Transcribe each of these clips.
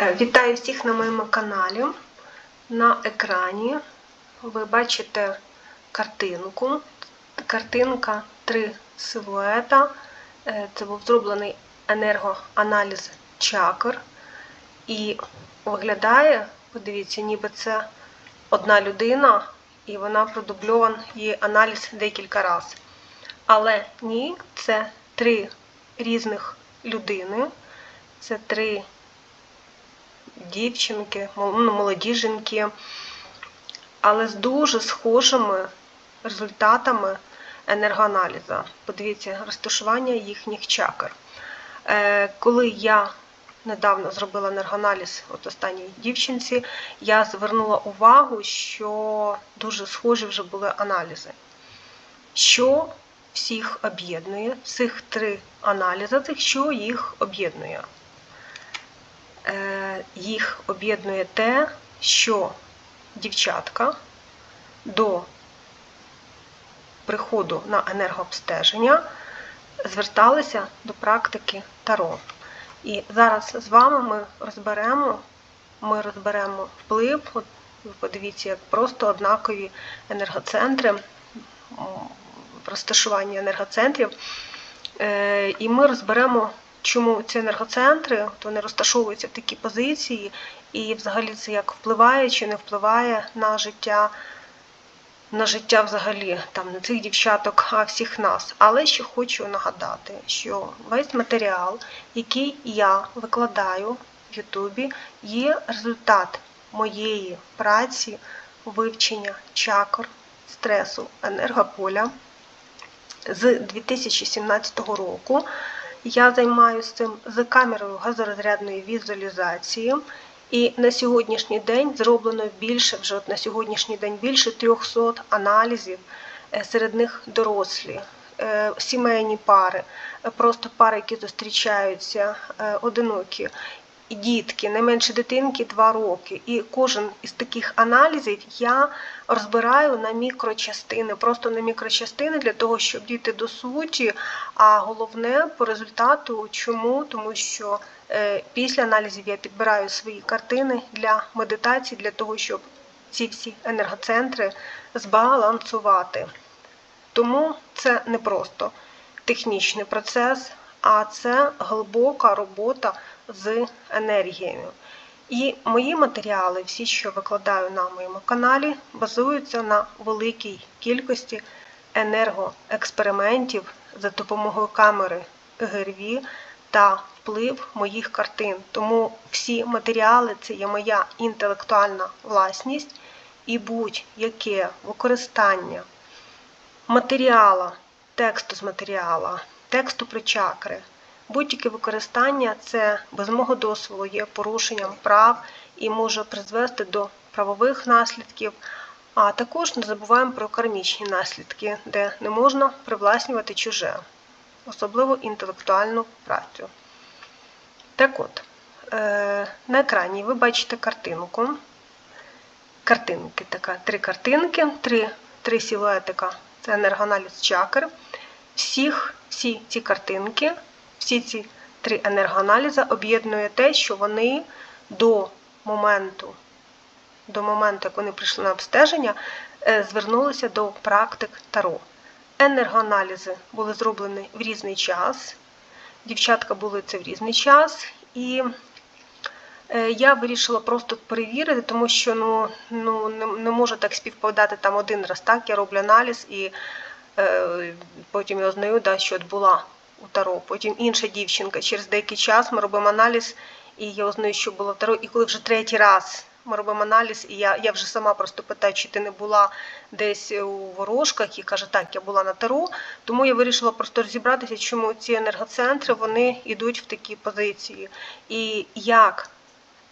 Е, Вітаю всіх на моєму каналі. На екрані ви бачите картинку. Картинка три силуета. Е, Це був зроблений енергоаналіз чакр. І виглядає, подивіться, ніби це одна людина, і вона продубльована її аналіз декілька разів. Але ні, це три різних людини. Це три дівчинки, ну, молоді жінки, але з дуже схожими результатами енергоаналізу. Подивіться, розташування їхніх чакр. Е, Коли я недавно зробила енергоаналіз от останній дівчинці, я звернула увагу, що дуже схожі вже були аналізи. Що всіх об'єднує, цих три аналізи, що їх об'єднує? Е, їх об'єднує те, що дівчатка до приходу на енергообстеження зверталися до практики Таро. І зараз з вами ми розберемо, ми розберемо вплив. От подивіться, як просто однакові енергоцентри, розташування енергоцентрів. Е, І ми розберемо, чому ці енергоцентри от вони розташовуються в такі позиції, і взагалі це як впливає чи не впливає на життя, на життя взагалі там не цих дівчаток, а всіх нас. Але ще хочу нагадати, що весь матеріал, який я викладаю в Ютубі, є результат моєї праці вивчення чакр, стресу, енергополя з 2017 року. Я займаюся цим з камерою газорозрядної візуалізації. І на сьогоднішній день зроблено більше, вже от на сьогоднішній день більше 300 аналізів, е, серед них дорослі, е, сімейні пари, просто пари, які зустрічаються, е, одинокі. Дітки, найменше дитинки 2 роки. І кожен із таких аналізів я розбираю на мікрочастини, просто на мікрочастини для того, щоб дійти до суті. А головне по результату, чому? Тому що е, після аналізів я підбираю свої картини для медитації, для того, щоб ці всі енергоцентри збалансувати. Тому це не просто технічний процес, а це глибока робота з енергією. І мої матеріали, всі, що викладаю на моєму каналі, базуються на великій кількості енергоекспериментів за допомогою камери ГРВ та вплив моїх картин. Тому всі матеріали це є моя інтелектуальна власність і будь-яке використання матеріала, тексту з матеріала, тексту про чакри. Будь-яке використання це без мого дозволу є порушенням прав і може призвести до правових наслідків. А також не забуваємо про кармічні наслідки, де не можна привласнювати чуже, особливо інтелектуальну працю. Так от, е, на екрані ви бачите картинку. Картинки, така, три картинки, три, три силуетика це енергоаналіз чакр. Всіх, всі ці картинки, всі ці три енергоаналізи об'єднує те, що вони до моменту, до моменту, як вони прийшли на обстеження, е, звернулися до практик Таро. Енергоаналізи були зроблені в різний час. Дівчатка були це в різний час. І е, я вирішила просто перевірити, тому що ну, ну, не, не може так співпадати там один раз. Так, я роблю аналіз і е, потім я знаю, да, що от була у Таро. Потім інша дівчинка. Через деякий час ми робимо аналіз, і я узнаю, що було в Таро. І коли вже третій раз ми робимо аналіз, і я, я вже сама просто питаю, чи ти не була десь у ворожках, і каже, так, я була на Таро. Тому я вирішила просто розібратися, чому ці енергоцентри вони йдуть в такі позиції. І як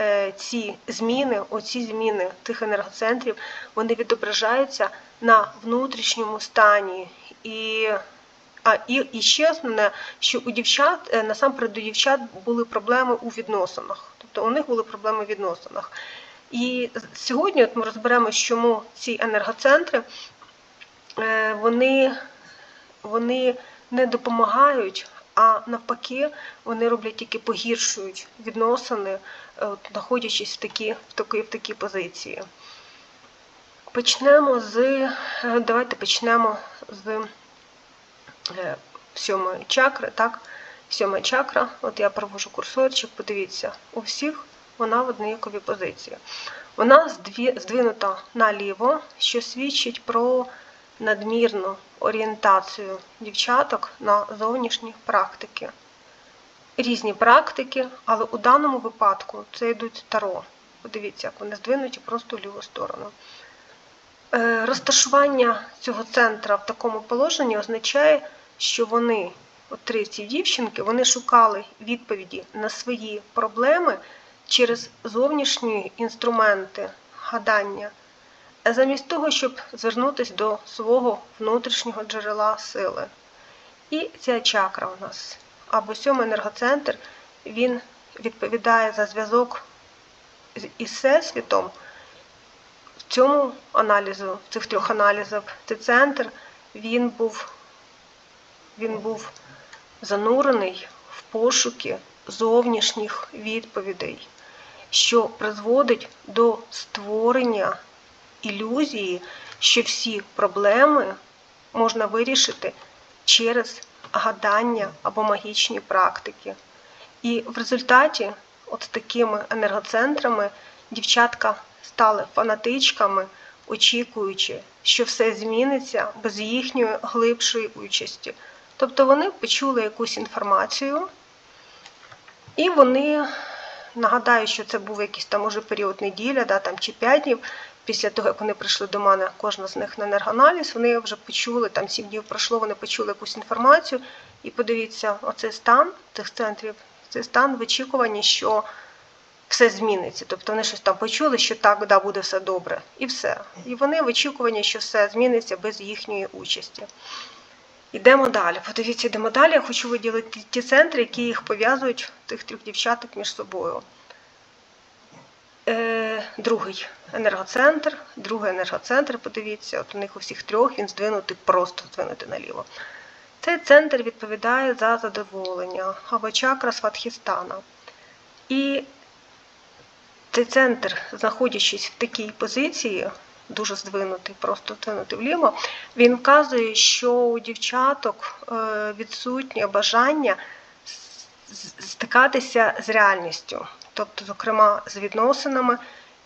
е, ці зміни, оці зміни тих енергоцентрів, вони відображаються на внутрішньому стані. І, а, і, і ще основне, що у дівчат, е, насамперед у дівчат були проблеми у відносинах. Тобто у них були проблеми в відносинах. І сьогодні от ми розберемо, чому ці енергоцентри е, вони, вони не допомагають, а навпаки, вони роблять тільки погіршують відносини е, знаходячись в такій, в такій, в такій позиції. Почнемо з. Давайте почнемо з сьомої чакри. Так? Сьома чакра, от я провожу курсорчик, подивіться, у всіх вона в однаковій позиції. Вона здвинута наліво, що свідчить про надмірну орієнтацію дівчаток на зовнішні практики. Різні практики, але у даному випадку це йдуть таро. Подивіться, як вони здвинуті просто в ліву сторону. Е, Розташування цього центра в такому положенні означає, що вони, от три ці дівчинки, вони шукали відповіді на свої проблеми через зовнішні інструменти гадання, замість того, щоб звернутися до свого внутрішнього джерела сили. І ця чакра у нас, або сьомий енергоцентр, він відповідає за зв'язок із Всесвітом. Цьому аналізу, в цих трьох аналізах, цей центр, він був, він був занурений в пошуки зовнішніх відповідей, що призводить до створення ілюзії, що всі проблеми можна вирішити через гадання або магічні практики. І в результаті, от такими енергоцентрами, дівчатка стали фанатичками, очікуючи, що все зміниться без їхньої глибшої участі. Тобто вони почули якусь інформацію, і вони, нагадаю, що це був якийсь там уже період неділя, да, там, чи 5 днів. Після того, як вони прийшли до мене, кожна з них на енергоаналіз, вони вже почули, там 7 днів пройшло, вони почули якусь інформацію. І подивіться, оцей стан цих центрів, цей стан в очікуванні, що все зміниться. Тобто вони щось там почули, що так, да, буде все добре, і все. І вони в очікуванні, що все зміниться без їхньої участі. Йдемо далі. Подивіться, йдемо далі. Я хочу виділити ті центри, які їх пов'язують, тих трьох дівчаток між собою. Е, другий енергоцентр, другий енергоцентр, подивіться, от у них у всіх трьох він здвинутий, просто здвинутий наліво. Цей центр відповідає за задоволення або чакра Сватхістана. І центр, знаходячись в такій позиції, дуже здвинутий, просто здвинутий вліво, він вказує, що у дівчаток е, відсутнє бажання стикатися з реальністю, тобто, зокрема, з відносинами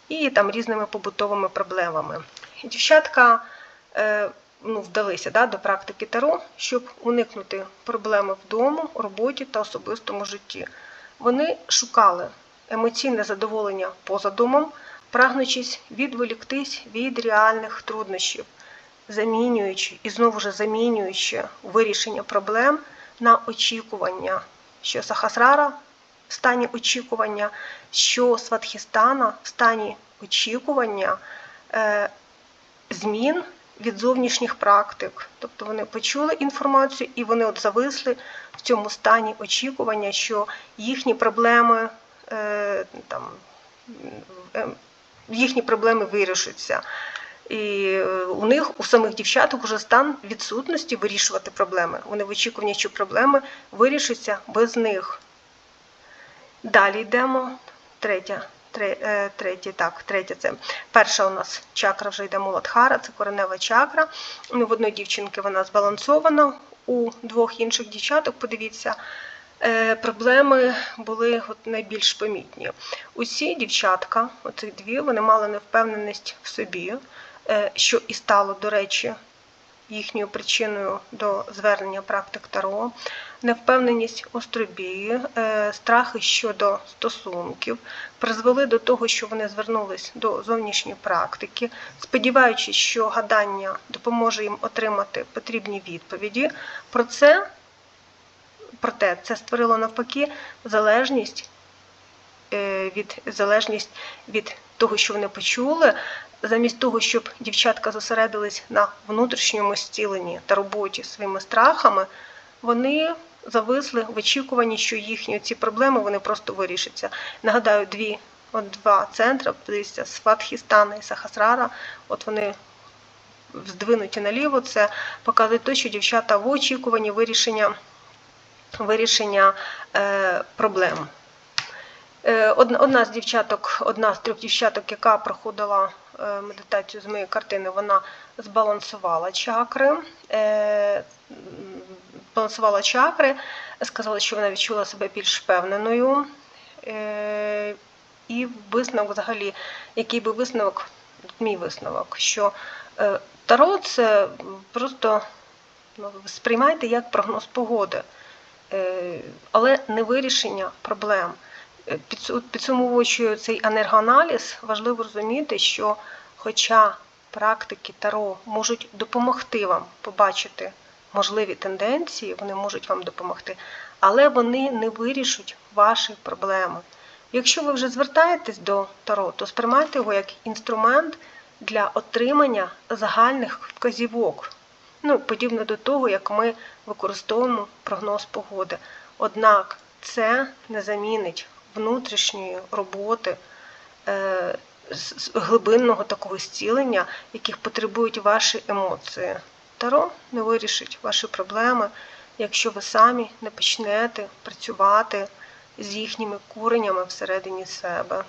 і там різними побутовими проблемами. Дівчатка е, ну, вдалися да, до практики Таро, щоб уникнути проблеми вдома, роботі та особистому житті. Вони шукали емоційне задоволення поза домом, прагнучись відволіктись від реальних труднощів, замінюючи і знову ж замінюючи вирішення проблем на очікування, що Сахасрара в стані очікування, що Сватхістана в стані очікування е, змін від зовнішніх практик. Тобто вони почули інформацію і вони от зависли в цьому стані очікування, що їхні проблеми там, е, їхні проблеми вирішаться. І е, у них, у самих дівчаток, уже стан відсутності вирішувати проблеми. Вони в очікуванні, що проблеми вирішаться без них. Далі йдемо. Третя, тре, е, третє, так, третя це перша у нас чакра вже йде Муладхара, це коренева чакра. Ну, в одної дівчинки вона збалансована, у двох інших дівчаток, подивіться, е, проблеми були от найбільш помітні. Усі дівчатка, оцих дві, вони мали невпевненість в собі, е, що і стало, до речі, їхньою причиною до звернення практик Таро, невпевненість у стробі, е, страхи щодо стосунків призвели до того, що вони звернулись до зовнішньої практики, сподіваючись, що гадання допоможе їм отримати потрібні відповіді. Про це, проте, це створило навпаки залежність е, від залежність від того, що вони почули, замість того, щоб дівчатка зосередились на внутрішньому зціленні та роботі своїми страхами, вони зависли в очікуванні, що їхні ці проблеми вони просто вирішаться. Нагадаю, дві, от два центри, подивіться, Сватхістана і Сахасрара, от вони здвинуті наліво, це показує те, що дівчата в очікуванні вирішення, вирішення е, проблем. Е, Одна, з дівчаток, одна з трьох дівчаток, яка проходила е, медитацію з моєї картини, вона збалансувала чакри. Е, м, Балансувала чакри, сказала, що вона відчула себе більш впевненою. І висновок взагалі, який би висновок, мій висновок, що Таро це просто ну, сприймайте як прогноз погоди, але не вирішення проблем. Е, Підсумовуючи цей енергоаналіз, важливо розуміти, що хоча практики Таро можуть допомогти вам побачити можливі тенденції, вони можуть вам допомогти, але вони не вирішать ваші проблеми. Якщо ви вже звертаєтесь до Таро, то сприймайте його як інструмент для отримання загальних вказівок. Ну, подібно до того, як ми використовуємо прогноз погоди. Однак це не замінить внутрішньої роботи, е, глибинного такого зцілення, яких потребують ваші емоції. Таро не вирішить ваші проблеми, якщо ви самі не почнете працювати з їхніми куренями всередині себе.